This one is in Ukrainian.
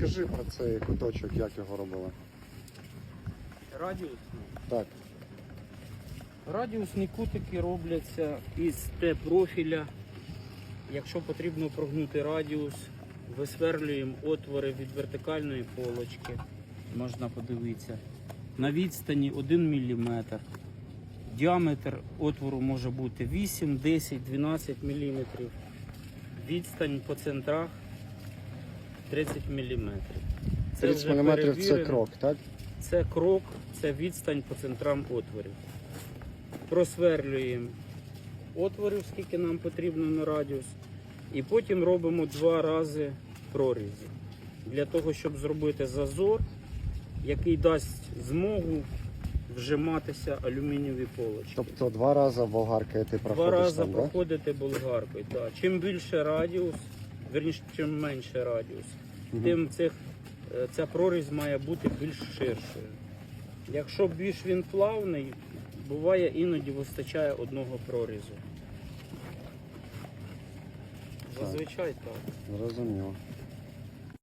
Скажи про цей куточок, як його робили. Радіус. Так. Радіусні кутики робляться із Т-профіля. Якщо потрібно прогнути радіус, висверлюємо отвори від вертикальної полочки. Можна подивитися. На відстані 1 мм. Діаметр отвору може бути 8, 10, 12 мм. Відстань по центрах 30 мм. 30 мм це крок, так? Це крок, це відстань по центрам отворів. Просверлюємо отворів, скільки нам потрібно на радіус. І потім робимо два рази прорізі. Для того, щоб зробити зазор, який дасть змогу вжиматися алюмінієві полочки. Тобто два рази болгаркою ти Два рази там, так? проходити болгаркою. Да. Чим більше радіус, верніше, чим менше радіус, тим цих, е, ця прорізь має бути більш ширшою. Якщо більш він плавний, буває іноді вистачає одного прорізу. Зазвичай так. Зрозуміло.